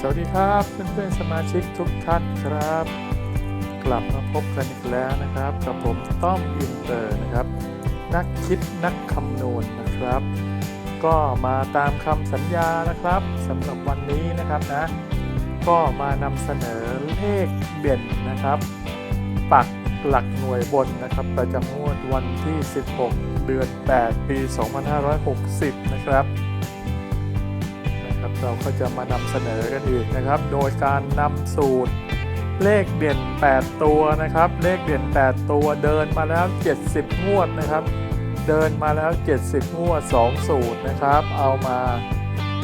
สวัสดีครับเพื่อนๆสมาชิกทุกท่านครับ กลับมาพบกันอีกแล้วนะครับ กับผมต้อมอินเตอร์นะครับ นักคิดนักคำนวณนะครับ ก็มาตามคำสัญญานะครับสำหรับวันนี้นะครับนะ ก็มานำเสนอเลขเด่นนะครับ ปักหลักหน่วยบนนะครับ ประจำงวดวันที่ 16 เดือน 8 ปี 2560 นะครับนะครับ เราก็จะมานำเสนอกันอีกนะครับ โดยการนำสูตรเลขเด่น 8 ตัวนะครับ เลขเด่น 8 ตัวเดินมาแล้ว 70 งวดนะครับ เดินมาแล้ว 70 งวด 2 สูตรนะครับ เอามา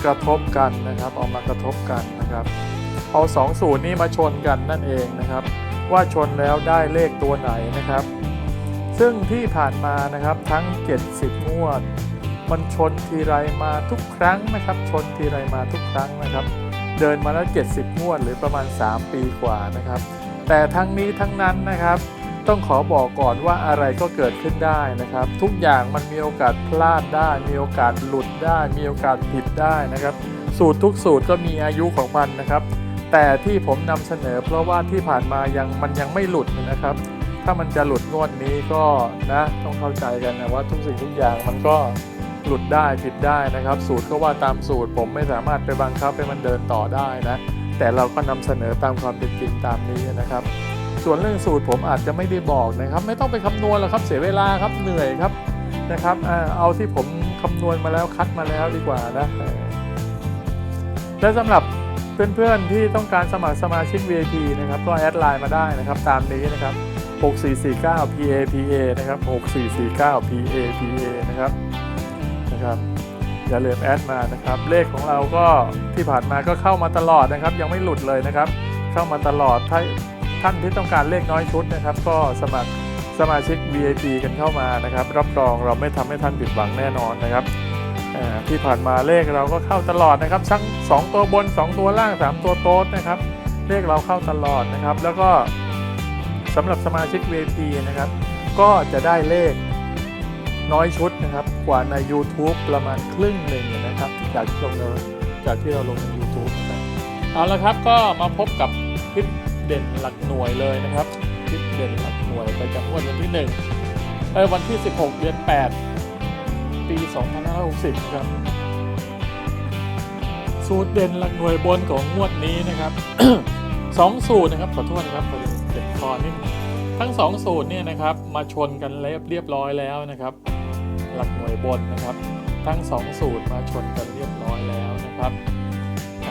กระทบกันนะครับ เอามากระทบกันนะครับ เอา 2 สูตรนี้มาชนกันนั่นเองนะครับ ว่าชนแล้วได้เลขตัวไหนนะครับ ซึ่งที่ผ่านมานะครับทั้ง 70 งวด มันชนทีไรมาทุกครั้งนะครับ ชนทีไรมาทุกครั้งนะครับ เดินมาแล้ว 70 งวดหรือประมาณ 3 ปีกว่านะครับ แต่ทั้งนี้ทั้งนั้นนะครับ ต้องขอบอกก่อนว่าอะไรก็เกิดขึ้นได้นะครับ ทุกอย่างมันมีโอกาสพลาดได้ มีโอกาสหลุดได้ มีโอกาสผิดได้นะครับ สูตรทุกสูตรก็มีอายุของมันนะครับ แต่ที่ผมนำเสนอ เพราะว่าที่ผ่านมายังมันยังไม่หลุดนะครับถ้ามันจะหลุดงวดนี้ก็นะต้องเข้าใจกันนะว่าทุกสิ่งทุกอย่างมันก็ หลุดได้ผิดได้นะครับ สูตรก็ว่าตามสูตร ผมไม่สามารถไปบังคับให้มันเดินต่อได้นะ แต่เราก็นำเสนอตามความเป็นจริงตามนี้นะครับ ส่วนเรื่องสูตรผมอาจจะไม่ได้บอกนะครับ ไม่ต้องไปคำนวณหรอกครับเสียเวลาครับเหนื่อยครับนะครับเอาที่ผมคำนวณมาแล้วคัดมาแล้วดีกว่านะและสำหรับเพื่อนๆที่ต้องการสมัครสมาชิก VIP นะครับก็แอดไลน์มาได้นะครับตามนี้นะครับ 6449 PAPA นะครับ 6449 PAPA นะครับ นะครับ อย่าลืมแอดมานะครับ เลขของเราก็ที่ผ่านมาก็เข้ามาตลอดนะครับ ยังไม่หลุดเลยนะครับ เข้ามาตลอดถ้าท่านที่ต้องการเลขน้อยชุดนะครับ ก็สมัครสมาชิก VIP กันเข้ามานะครับ รับรองเราไม่ทำให้ท่านผิดหวังแน่นอนนะครับที่ผ่านมาเลขเราก็เข้าตลอดนะครับทั้ง2ตัวบน 2 ตัวล่าง 3 ตัวโต๊ดนะครับ เลขเราเข้าตลอดนะครับ แล้วก็สำหรับสมาชิก VIP นะครับ ก็จะได้เลข น้อยชุดนะครับ กว่าใน YouTube ประมาณครึ่งหนึ่งนะครับ จากที่ลงในจากที่เราลงใน YouTube นะครับเอาละครับก็มาพบกับคลิปเด่นหลักหน่วยเลยนะครับคลิปเด่นหลักหน่วยประจำงวดวันที่1เออวันที่ 16 เดือน 8 ปี 2560นะครับสูตรเด่นหลักหน่วยบนของงวดนี้นะครับสองสูตรนะครับขอโทษนะครับพอดีเจ็บคอนิดทั้งสองสูตรเนี่ยนะครับมาชนกันเรียบเรียบร้อยแล้วนะครับ หลักหน่วยบนนะครับ ทั้งสองสูตรมาชนกันเรียบร้อยแล้วนะครับอ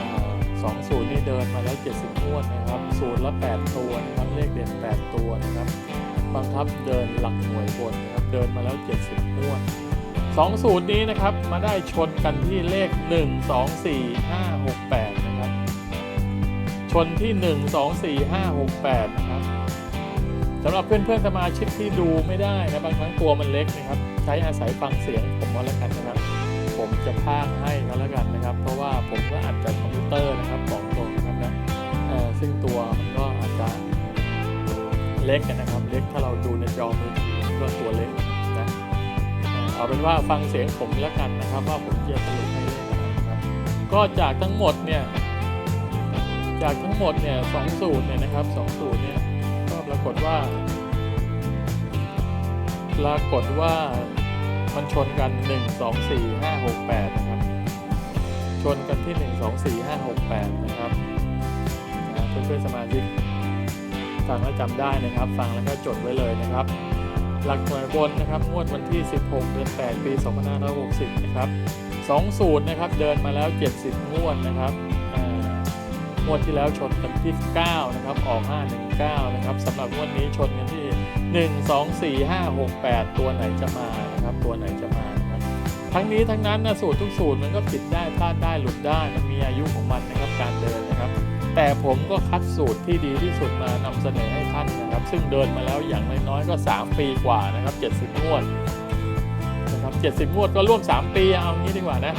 สองสูตรนี่เดินมาแล้ว 70งวดนะครับ สูตรละ 8 ตัวนะครับ เลขเด่น 8 ตัวนะครับ บังคับเดินหลักหน่วยบนนะครับ เดินมาแล้ว 70งวดสองสูตรนี้นะครับ มาได้ชนกันที่เลข 1 2 4 5 6 8 นะครับ ชนที่ 1 2 4 5 6 8 นะครับ สำหรับเพื่อนๆสมาชิกที่ดูไม่ได้นะบางครั้งตัวมันเล็กนะครับ ใช้อาศัยฟังเสียงผมก็แล้วกันนะครับ ผมจะพากให้ก็แล้วกันนะครับ เพราะว่าผมก็อัดจากคอมพิวเตอร์นะครับบอกตรงนะครับนะซึ่งตัวมันก็อาจจะเล็กนะครับ เล็กถ้าเราดูในจอมือถือก็ตัวเล็กนะเอาเป็นว่าฟังเสียงผมแล้วกันนะครับ ว่าผมจะสรุปให้เลขอะไรนะครับ ก็จากทั้งหมดเนี่ยจากทั้งหมดเนี่ยสองสูตรเนี่ยนะครับสองสูตรเนี่ย ปรากฏว่ามันชนกัน 1 2 4 5 6 8 นะครับ ชนกันที่ 1 2 4 5 6 8 นะครับนะเพื่อนๆสมาชิกฟังแล้วจำได้นะครับ ฟังแล้วก็จดไว้เลยนะครับ หลักหน่วยบนนะครับงวดวันที่ 16 เดือน 8 ปี 2560 นะครับสองสูตรนะครับ เดินมาแล้ว 70 งวดนะครับ งวดที่แล้วชนกันที่9นะครับออก 519 นะครับสำหรับงวดนี้ชนกันที่ 1 2 4 5 6 8 ตัวไหนจะมานะครับตัวไหนจะมานะครับทั้งนี้ทั้งนั้นนะสูตรทุกสูตรมันก็ผิดได้พลาดได้หลุดได้มันมีอายุของมันนะครับการเดินนะครับ แต่ผมก็คัดสูตรที่ดีที่สุดมานำเสนอให้ท่านนะครับ ซึ่งเดินมาแล้วอย่างน้อยๆก็ 3 ปีกว่านะครับ70งวดนะครับ70งวดก็ร่วม 3 ปีเอางี้ดีกว่านะ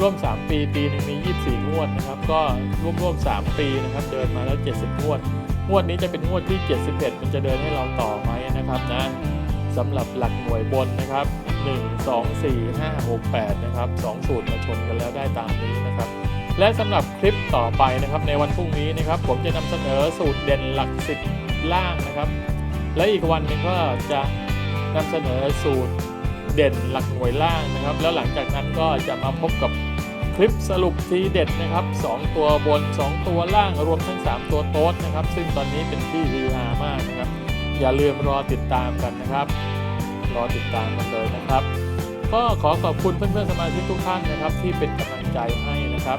ร่วม 3 ปีปีหนึงมี 24 งวดนะครับ ก็ร่วมร่วม 3 ปีนะครับ เดินมาแล้ว 70 งวด งวดนี้จะเป็นงวดที่ 71 มันจะเดินให้เราต่อไหมนะครับนะสำหรับหลักหน่วยบนนะครับ 1 2 4 5 6 8 นะครับ 2 สูตรมาชนกันแล้วได้ตามนี้นะครับ และสำหรับคลิปต่อไปนะครับ ในวันพรุ่งนี้นะครับ ผมจะนำเสนอสูตรเด่นหลักสิบล่างนะครับ และอีกวันหนึ่งก็จะนำเสนอสูตรเด่นหลักหน่วยล่างนะครับ แล้วหลังจากนั้นก็จะมาพบกับ คลิปสรุปทีเด็ดนะครับ 2 ตัวบน 2 ตัวล่างรวมทั้ง 3 ตัวโต๊ดนะครับ ซึ่งตอนนี้เป็นที่ฮือฮามากนะครับ อย่าลืมรอติดตามกันนะครับ รอติดตามกันเลยนะครับ ก็ขอขอบคุณเพื่อนๆสมาชิกทุกท่านนะครับ ที่เป็นกำลังใจให้นะครับ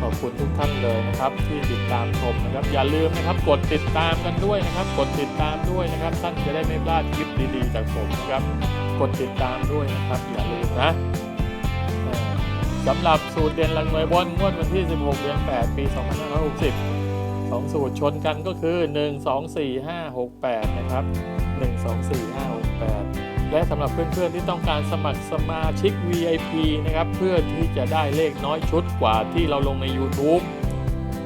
ขอบคุณทุกท่านเลยนะครับ ที่ติดตามชมนะครับ อย่าลืมนะครับกดติดตามกันด้วยนะครับ กดติดตามด้วยนะครับ ท่านจะได้ไม่พลาดคลิปดีๆจากผมนะครับ กดติดตามด้วยนะครับ อย่าลืมนะ สำหรับสูตรเด่นหลังหน่วยบนงวดวันที่ 16 เดือน 8 ปี 2560สองสูตรชนกันก็คือ 1 2 4 5 6 8 นะครับ 1 2 4 5 6 8 และสำหรับเพื่อนๆที่ต้องการสมัครสมาชิก VIP นะครับ เพื่อที่จะได้เลขน้อยชุดกว่าที่เราลงใน YouTube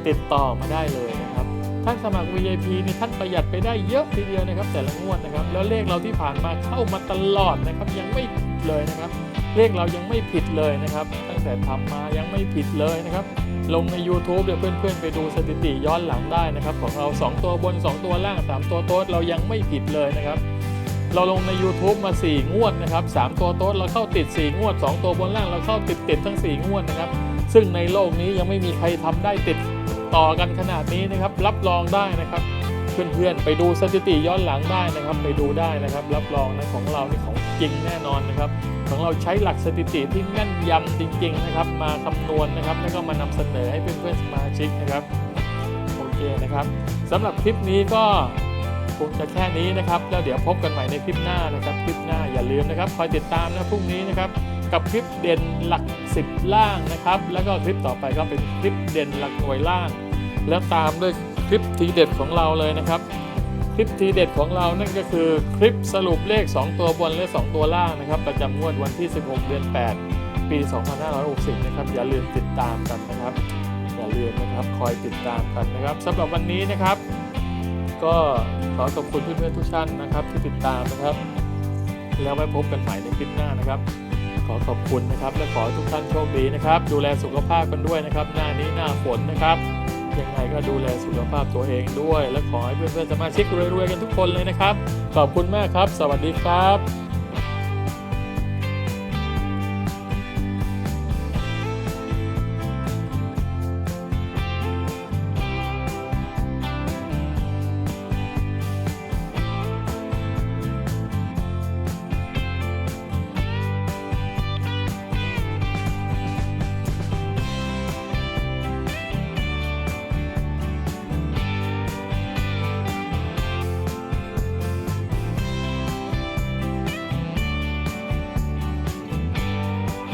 ติดต่อมาได้เลยนะครับ ท่านสมัคร VIP นี่ท่านประหยัดไปได้เยอะทีเดียวนะครับ แต่ละงวดนะครับ แล้วเลขเราที่ผ่านมาเข้ามาตลอดนะครับ ยังไม่ผิดเลยนะครับ เลขเรายังไม่ผิดเลยนะครับ ตั้งแต่ทำมายังไม่ผิดเลยนะครับ ลงใน YouTube เดี๋ยวเพื่อนๆ ไปดูสถิติย้อนหลังได้นะครับ ของเรา 2 ตัวบน 2 ตัวล่าง 3 ตัวโต๊ดเรายังไม่ผิดเลยนะครับ เราลงใน YouTube มา 4 งวดนะครับ 3 ตัวโต๊ดเราเข้าติด 4 งวด 2 ตัวบนล่างเราเข้าติดติดทั้ง 4 งวดนะครับ ซึ่งในโลกนี้ยังไม่มีใครทำได้ติดต่อกันขนาดนี้นะครับ รับรองได้นะครับ เพื่อนๆ ไปดูสถิติย้อนหลังได้นะครับ ไปดูได้นะครับ รับรองนะของเรานี่ของจริงแน่นอนนะครับ ของเราใช้หลักสถิติที่แม่นยำจริง ๆ นะครับ มาคำนวณนะครับ แล้วก็มานำเสนอให้เพื่อนๆสมาชิกนะครับโอเคนะครับสำหรับคลิปนี้ก็คงจะแค่นี้นะครับ แล้วเดี๋ยวพบกันใหม่ในคลิปหน้านะครับ คลิปหน้าอย่าลืมนะครับคอยติดตามนะพรุ่งนี้นะครับ กับคลิปเด่นหลัก 10 ล่างนะครับ แล้วก็คลิปต่อไปก็เป็นคลิปเด่นหลักหน่วยล่าง แล้วตามด้วย ลิปทีเด็ดของเราเลยนะครับ คลิปทีเด็ดของเรานั่นก็คือคลิปสรุปเลข 2 ตัวบนและ 2 ตัวล่างนะครับ ประจำงวดวันที่ 16 เดือน 8 ปี 2560 นะครับ อย่าลืมติดตามกันนะครับ อย่าลืมนะครับคอยติดตามกันนะครับสำหรับวันนี้นะครับ ก็ขอขอบคุณเพื่อนๆทุกท่านนะครับที่ติดตามนะครับ แล้วไว้พบกันใหม่ในคลิปหน้านะครับขอขอบคุณนะครับ และขอให้ทุกท่านโชคดีนะครับ ดูแลสุขภาพกันด้วยนะครับ หน้านี้หน้าฝนนะครับ ยังไงก็ดูแลสุขภาพตัวเองด้วย และขอให้เพื่อนๆสมาชิกรวยๆกันทุกคนเลยนะครับ ขอบคุณมากครับ สวัสดีครับ